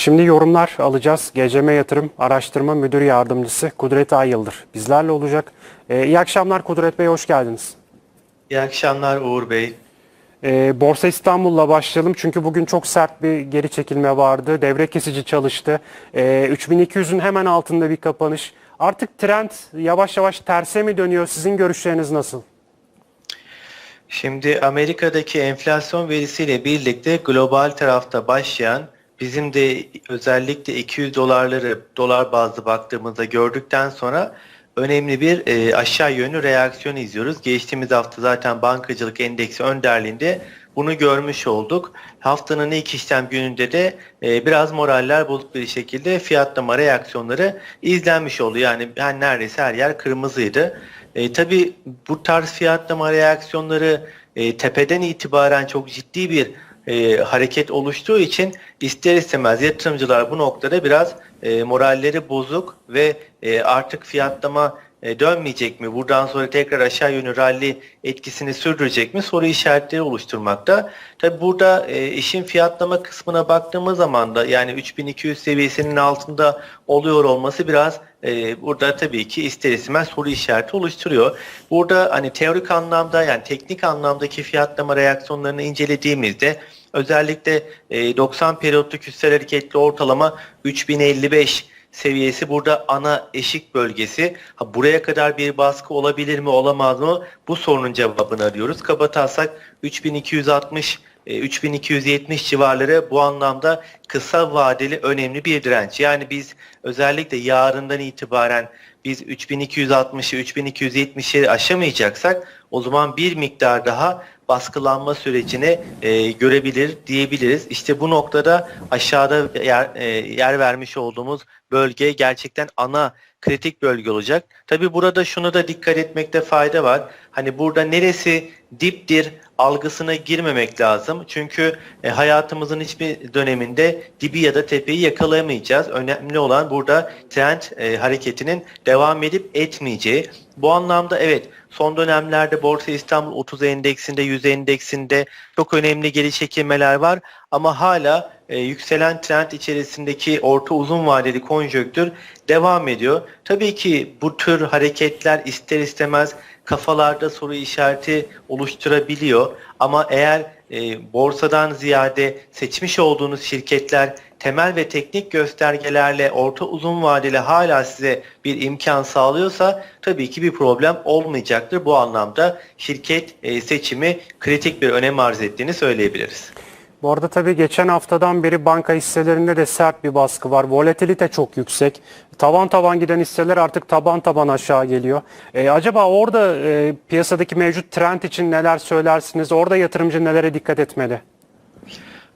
Şimdi yorumlar alacağız. GCM Yatırım Araştırma Müdür Yardımcısı Kudret Ayıldır bizlerle olacak. Ee, iyi akşamlar Kudret Bey, hoş geldiniz. İyi akşamlar Uğur Bey. Ee, Borsa İstanbul'la başlayalım çünkü bugün çok sert bir geri çekilme vardı. Devre kesici çalıştı. Ee, 3200'ün hemen altında bir kapanış. Artık trend yavaş yavaş terse mi dönüyor? Sizin görüşleriniz nasıl? Şimdi Amerika'daki enflasyon verisiyle birlikte global tarafta başlayan bizim de özellikle 200 dolarları dolar bazlı baktığımızda gördükten sonra önemli bir e, aşağı yönlü reaksiyon izliyoruz. Geçtiğimiz hafta zaten bankacılık endeksi önderliğinde bunu görmüş olduk. Haftanın ilk işlem gününde de e, biraz moraller bozuk bir şekilde fiyatlama reaksiyonları izlenmiş oldu. Yani yani neredeyse her yer kırmızıydı. E, tabii bu tarz fiyatlama reaksiyonları e, tepeden itibaren çok ciddi bir e, hareket oluştuğu için ister istemez yatırımcılar bu noktada biraz e, moralleri bozuk ve e, artık fiyatlama e, dönmeyecek mi? Buradan sonra tekrar aşağı yönlü rally etkisini sürdürecek mi? Soru işaretleri oluşturmakta. Tabi burada e, işin fiyatlama kısmına baktığımız zaman da yani 3200 seviyesinin altında oluyor olması biraz e, burada tabii ki ister istemez soru işareti oluşturuyor. Burada hani teorik anlamda yani teknik anlamdaki fiyatlama reaksiyonlarını incelediğimizde özellikle e, 90 periyotluk üstel hareketli ortalama 3055 seviyesi burada ana eşik bölgesi. Ha, buraya kadar bir baskı olabilir mi olamaz mı? Bu sorunun cevabını arıyoruz. Kabatasak 3260 e, 3270 civarları bu anlamda kısa vadeli önemli bir direnç. Yani biz özellikle yarından itibaren biz 3260'ı 3270'i aşamayacaksak o zaman bir miktar daha baskılanma sürecini e, görebilir diyebiliriz. İşte bu noktada aşağıda yer, e, yer vermiş olduğumuz bölge gerçekten ana kritik bölge olacak. Tabi burada şunu da dikkat etmekte fayda var. Hani burada neresi diptir algısına girmemek lazım. Çünkü e, hayatımızın hiçbir döneminde dibi ya da tepeyi yakalayamayacağız. Önemli olan burada trend e, hareketinin devam edip etmeyeceği. Bu anlamda evet son dönemlerde Borsa İstanbul 30 endeksinde, 100 endeksinde çok önemli geri çekilmeler var ama hala e, yükselen trend içerisindeki orta uzun vadeli konjöktür devam ediyor. Tabii ki bu tür hareketler ister istemez kafalarda soru işareti oluşturabiliyor ama eğer e, borsadan ziyade seçmiş olduğunuz şirketler temel ve teknik göstergelerle orta uzun vadeli hala size bir imkan sağlıyorsa tabii ki bir problem olmayacaktır. Bu anlamda şirket e, seçimi kritik bir önem arz ettiğini söyleyebiliriz. Bu arada tabii geçen haftadan beri banka hisselerinde de sert bir baskı var. Volatilite çok yüksek. Taban taban giden hisseler artık taban taban aşağı geliyor. Ee, acaba orada e, piyasadaki mevcut trend için neler söylersiniz? Orada yatırımcı nelere dikkat etmeli?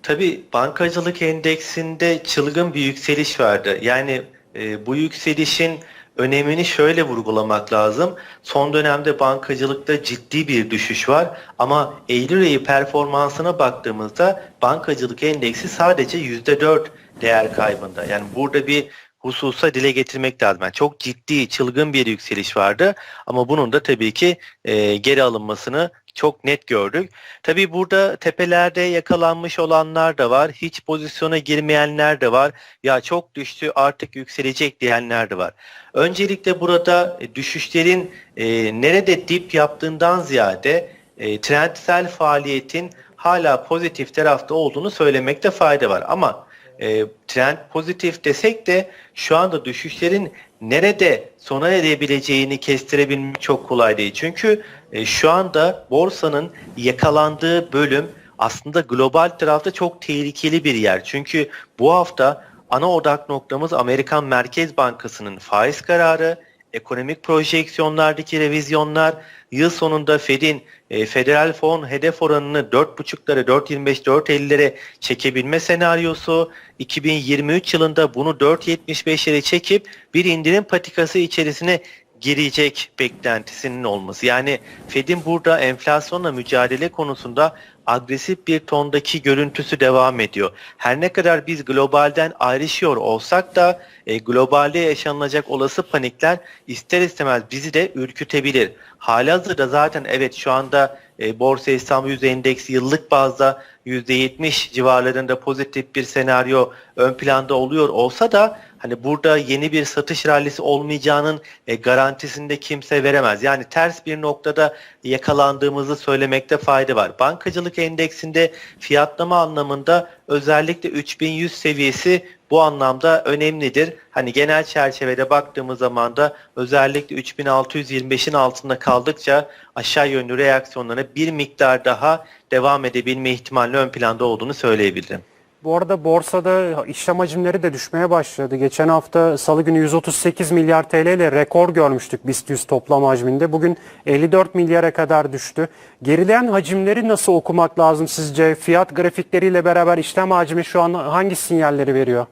Tabii bankacılık endeksinde çılgın bir yükseliş vardı. Yani e, bu yükselişin önemini şöyle vurgulamak lazım. Son dönemde bankacılıkta ciddi bir düşüş var ama Eylül ayı performansına baktığımızda bankacılık endeksi sadece %4 değer kaybında. Yani burada bir hususa dile getirmek lazım. Yani çok ciddi, çılgın bir yükseliş vardı ama bunun da tabii ki e, geri alınmasını çok net gördük. Tabii burada tepelerde yakalanmış olanlar da var. Hiç pozisyona girmeyenler de var. Ya çok düştü artık yükselecek diyenler de var. Öncelikle burada e, düşüşlerin e, nerede dip yaptığından ziyade e, trendsel faaliyetin hala pozitif tarafta olduğunu söylemekte fayda var. Ama e, trend pozitif desek de şu anda düşüşlerin nerede sona erebileceğini kestirebilmek çok kolay değil. Çünkü e, şu anda borsanın yakalandığı bölüm aslında global tarafta çok tehlikeli bir yer. Çünkü bu hafta ana odak noktamız Amerikan Merkez Bankası'nın faiz kararı, ekonomik projeksiyonlardaki revizyonlar, yıl sonunda Fed'in e, federal fon hedef oranını 4.5'lara, 4.25, 4.50'lere çekebilme senaryosu, 2023 yılında bunu 4.75'lere çekip bir indirim patikası içerisine girecek beklentisinin olması. Yani Fed'in burada enflasyonla mücadele konusunda agresif bir tondaki görüntüsü devam ediyor. Her ne kadar biz globalden ayrışıyor olsak da e, globalde yaşanılacak olası panikler ister istemez bizi de ürkütebilir. Halihazırda zaten evet şu anda e, Borsa İstanbul Yüzde Endeksi yıllık bazda %70 civarlarında pozitif bir senaryo ön planda oluyor olsa da hani burada yeni bir satış rallisi olmayacağının e, garantisini de kimse veremez. Yani ters bir noktada yakalandığımızı söylemekte fayda var. Bankacılık endeksinde fiyatlama anlamında özellikle 3100 seviyesi bu anlamda önemlidir. Hani genel çerçevede baktığımız zaman da özellikle 3625'in altında kaldıkça aşağı yönlü reaksiyonlarına bir miktar daha devam edebilme ihtimali ön planda olduğunu söyleyebilirim. Bu arada borsada işlem hacimleri de düşmeye başladı. Geçen hafta salı günü 138 milyar TL ile rekor görmüştük BIST 100 toplam hacminde. Bugün 54 milyara kadar düştü. Gerileyen hacimleri nasıl okumak lazım sizce? Fiyat grafikleriyle beraber işlem hacmi şu an hangi sinyalleri veriyor?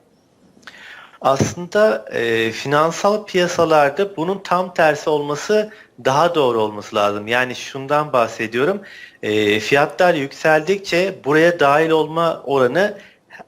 Aslında e, finansal piyasalarda bunun tam tersi olması daha doğru olması lazım. Yani şundan bahsediyorum. E, fiyatlar yükseldikçe buraya dahil olma oranı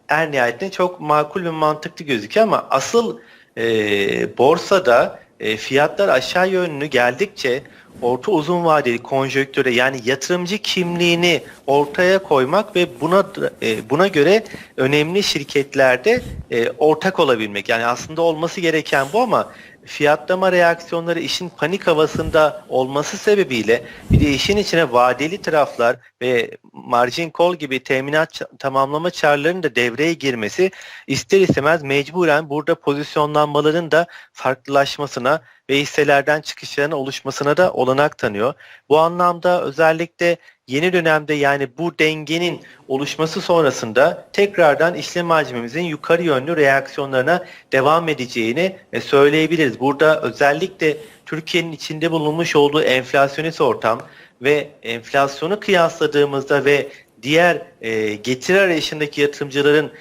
her nihayetinde çok makul ve mantıklı gözüküyor ama asıl e, borsada e, fiyatlar aşağı yönlü geldikçe orta uzun vadeli konjöktüre yani yatırımcı kimliğini ortaya koymak ve buna e, buna göre önemli şirketlerde e, ortak olabilmek. Yani aslında olması gereken bu ama fiyatlama reaksiyonları işin panik havasında olması sebebiyle bir de işin içine vadeli taraflar ve margin call gibi teminat tamamlama çarlarının da devreye girmesi ister istemez mecburen burada pozisyonlanmaların da farklılaşmasına ve hisselerden çıkışların oluşmasına da olanak tanıyor. Bu anlamda özellikle yeni dönemde yani bu dengenin oluşması sonrasında tekrardan işlem hacmimizin yukarı yönlü reaksiyonlarına devam edeceğini e, söyleyebiliriz. Burada özellikle Türkiye'nin içinde bulunmuş olduğu enflasyonist ortam ve enflasyonu kıyasladığımızda ve diğer e, getiri arayışındaki yatırımcıların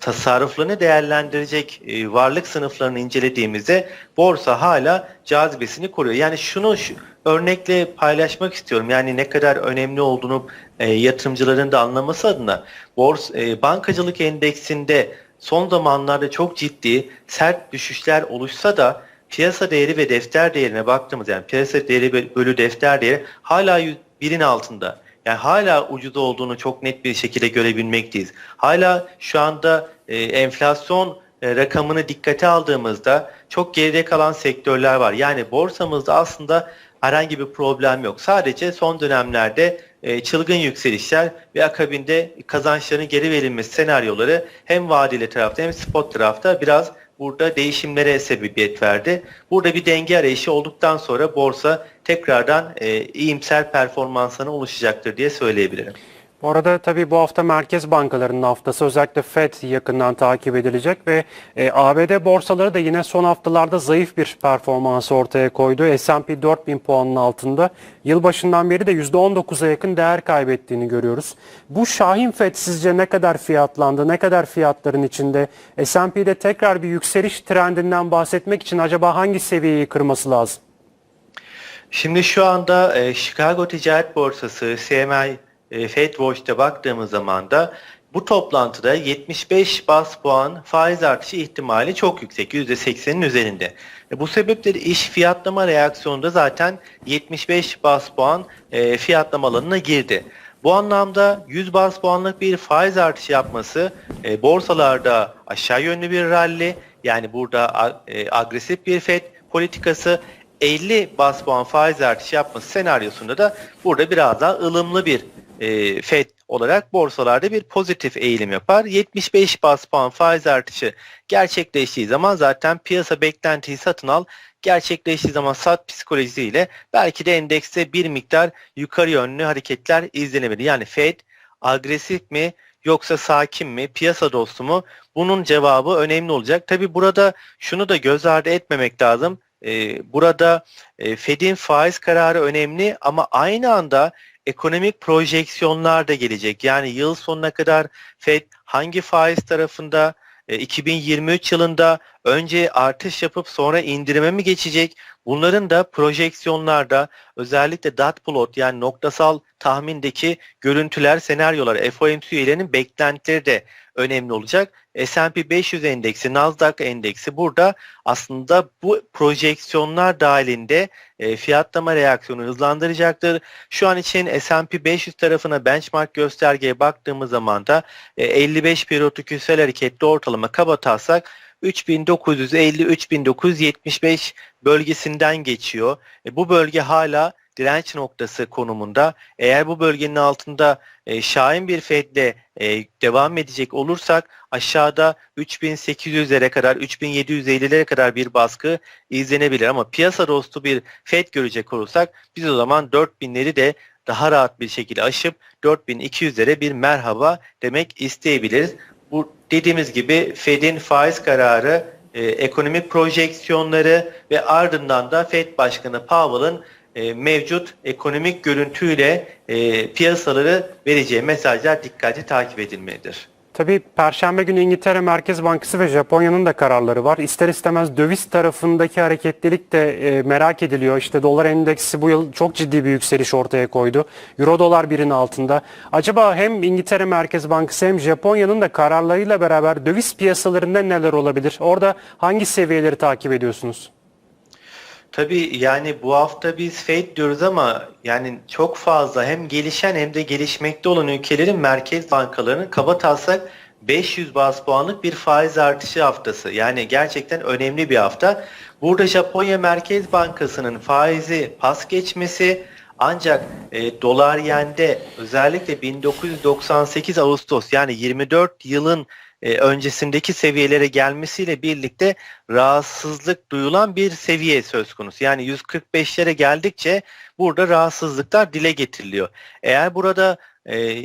tasarruflarını değerlendirecek e, varlık sınıflarını incelediğimizde borsa hala cazibesini koruyor. Yani şunu şu, örnekle paylaşmak istiyorum. Yani ne kadar önemli olduğunu e, yatırımcıların da anlaması adına bors e, bankacılık endeksinde son zamanlarda çok ciddi sert düşüşler oluşsa da piyasa değeri ve defter değerine baktığımız yani piyasa değeri bölü defter değeri hala birin altında. Yani hala ucuz olduğunu çok net bir şekilde görebilmekteyiz. Hala şu anda e, enflasyon e, rakamını dikkate aldığımızda çok geride kalan sektörler var. Yani borsamızda aslında herhangi bir problem yok. Sadece son dönemlerde e, çılgın yükselişler ve akabinde kazançların geri verilmesi senaryoları hem vadeli tarafta hem spot tarafta biraz burada değişimlere sebebiyet verdi. Burada bir denge arayışı olduktan sonra borsa tekrardan e, iyimser performansına ulaşacaktır diye söyleyebilirim. Bu arada tabii bu hafta merkez bankalarının haftası özellikle FED yakından takip edilecek ve e, ABD borsaları da yine son haftalarda zayıf bir performans ortaya koydu. S&P 4000 puanın altında. Yılbaşından beri de %19'a yakın değer kaybettiğini görüyoruz. Bu Şahin FED sizce ne kadar fiyatlandı? Ne kadar fiyatların içinde? S&P'de tekrar bir yükseliş trendinden bahsetmek için acaba hangi seviyeyi kırması lazım? Şimdi şu anda e, Chicago Ticaret Borsası, CMI, e, Fed Watch'ta baktığımız zaman da bu toplantıda 75 bas puan faiz artışı ihtimali çok yüksek. %80'in üzerinde. E, bu sebeple iş fiyatlama reaksiyonunda zaten 75 bas puan e, fiyatlama alanına girdi. Bu anlamda 100 bas puanlık bir faiz artışı yapması e, borsalarda aşağı yönlü bir rally yani burada e, agresif bir FED politikası 50 bas puan faiz artışı yapması senaryosunda da burada biraz daha ılımlı bir e, FED olarak borsalarda bir pozitif eğilim yapar. 75 bas puan faiz artışı gerçekleştiği zaman zaten piyasa beklentiyi satın al gerçekleştiği zaman sat psikolojisiyle belki de endekste bir miktar yukarı yönlü hareketler izlenebilir. Yani Fed agresif mi yoksa sakin mi, piyasa dostu mu? Bunun cevabı önemli olacak. Tabi burada şunu da göz ardı etmemek lazım. Ee, burada e, Fed'in faiz kararı önemli ama aynı anda ekonomik projeksiyonlar da gelecek. Yani yıl sonuna kadar Fed hangi faiz tarafında e, 2023 yılında önce artış yapıp sonra indirime mi geçecek? Bunların da projeksiyonlarda özellikle dot plot yani noktasal tahmindeki görüntüler, senaryolar, FOMC üyelerinin beklentileri de önemli olacak. S&P 500 endeksi, Nasdaq endeksi burada aslında bu projeksiyonlar dahilinde e, fiyatlama reaksiyonu hızlandıracaktır. Şu an için S&P 500 tarafına benchmark göstergeye baktığımız zaman da e, 55 periyodik küresel hareketli ortalama kaba taslak 3950-3975 bölgesinden geçiyor. E, bu bölge hala direnç noktası konumunda. Eğer bu bölgenin altında e, şahin bir fedle e, devam edecek olursak aşağıda 3800'lere kadar 3750'lere kadar bir baskı izlenebilir ama piyasa dostu bir fed görecek olursak biz o zaman 4000'leri de daha rahat bir şekilde aşıp 4200'lere bir merhaba demek isteyebiliriz. Bu dediğimiz gibi Fed'in faiz kararı, e, ekonomik projeksiyonları ve ardından da Fed Başkanı Powell'ın e, mevcut ekonomik görüntüyle e, piyasaları vereceği mesajlar dikkatli takip edilmelidir. Tabii Perşembe günü İngiltere Merkez Bankası ve Japonya'nın da kararları var. İster istemez döviz tarafındaki hareketlilik de e, merak ediliyor. İşte dolar endeksi bu yıl çok ciddi bir yükseliş ortaya koydu. Euro dolar birin altında. Acaba hem İngiltere Merkez Bankası hem Japonya'nın da kararlarıyla beraber döviz piyasalarında neler olabilir? Orada hangi seviyeleri takip ediyorsunuz? Tabii yani bu hafta biz Fed diyoruz ama yani çok fazla hem gelişen hem de gelişmekte olan ülkelerin merkez bankalarının kaba taslak 500 bas puanlık bir faiz artışı haftası. Yani gerçekten önemli bir hafta. Burada Japonya Merkez Bankası'nın faizi pas geçmesi ancak e, dolar yende özellikle 1998 Ağustos yani 24 yılın e, öncesindeki seviyelere gelmesiyle birlikte rahatsızlık duyulan bir seviye söz konusu. Yani 145'lere geldikçe burada rahatsızlıklar dile getiriliyor. Eğer burada e,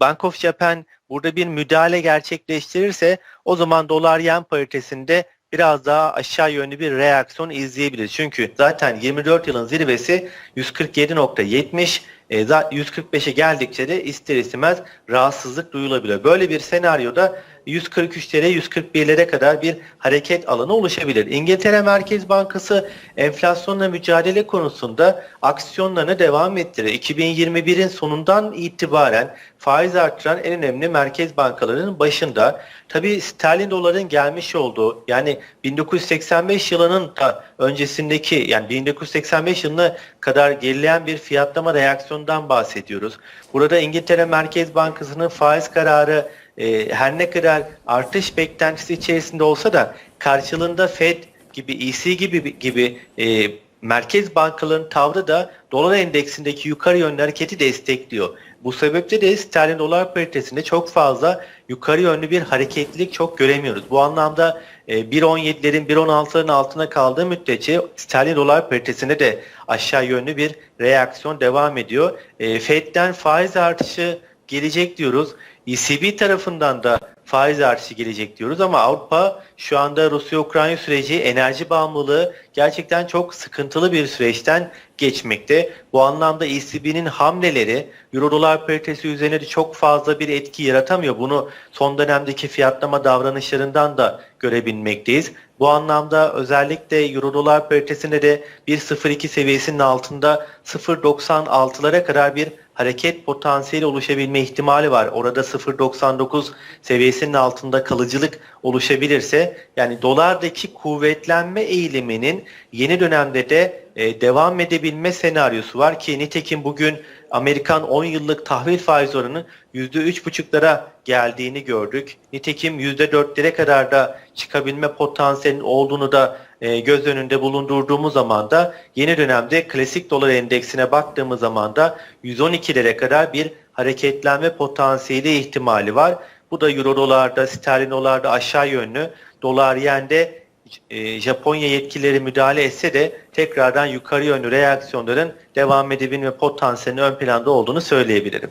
Bank of Japan burada bir müdahale gerçekleştirirse o zaman dolar yen paritesinde biraz daha aşağı yönlü bir reaksiyon izleyebiliriz. Çünkü zaten 24 yılın zirvesi 147.70 e, 145'e geldikçe de ister istemez rahatsızlık duyulabilir. Böyle bir senaryoda 143'lere 141'lere kadar bir hareket alanı oluşabilir. İngiltere Merkez Bankası enflasyonla mücadele konusunda aksiyonlarına devam ettirir. 2021'in sonundan itibaren faiz artıran en önemli merkez bankalarının başında. Tabi sterlin doların gelmiş olduğu yani 1985 yılının da öncesindeki yani 1985 yılına kadar gerileyen bir fiyatlama reaksiyonundan bahsediyoruz. Burada İngiltere Merkez Bankası'nın faiz kararı e, her ne kadar artış beklentisi içerisinde olsa da karşılığında Fed gibi EC gibi gibi e, merkez bankaların tavrı da dolar endeksindeki yukarı yönlü hareketi destekliyor. Bu sebeple de sterlin dolar paritesinde çok fazla yukarı yönlü bir hareketlilik çok göremiyoruz. Bu anlamda e, 1.17'lerin 1.16'ların altına kaldığı müddetçe sterlin dolar paritesinde de aşağı yönlü bir reaksiyon devam ediyor. E, Fed'den faiz artışı gelecek diyoruz. ECB tarafından da faiz artışı gelecek diyoruz ama Avrupa şu anda Rusya-Ukrayna süreci enerji bağımlılığı gerçekten çok sıkıntılı bir süreçten geçmekte. Bu anlamda ECB'nin hamleleri Euro dolar paritesi üzerine de çok fazla bir etki yaratamıyor. Bunu son dönemdeki fiyatlama davranışlarından da görebilmekteyiz. Bu anlamda özellikle Euro dolar paritesinde de 1.02 seviyesinin altında 0.96'lara kadar bir hareket potansiyeli oluşabilme ihtimali var. Orada 0.99 seviyesinin altında kalıcılık oluşabilirse yani dolardaki kuvvetlenme eğiliminin yeni dönemde de e, devam edebilme senaryosu var ki nitekim bugün Amerikan 10 yıllık tahvil faiz oranı %3,5'lara geldiğini gördük. Nitekim %4'lere kadar da çıkabilme potansiyelinin olduğunu da e, göz önünde bulundurduğumuz zaman da yeni dönemde klasik dolar endeksine baktığımız zaman da 112'lere kadar bir hareketlenme potansiyeli ihtimali var. Bu da euro dolarda, sterlin dolarda aşağı yönlü, dolar yende e, Japonya yetkilileri müdahale etse de tekrardan yukarı yönlü reaksiyonların devam edebilme potansiyelinin ön planda olduğunu söyleyebilirim.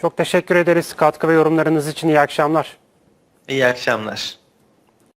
Çok teşekkür ederiz katkı ve yorumlarınız için. İyi akşamlar. İyi akşamlar.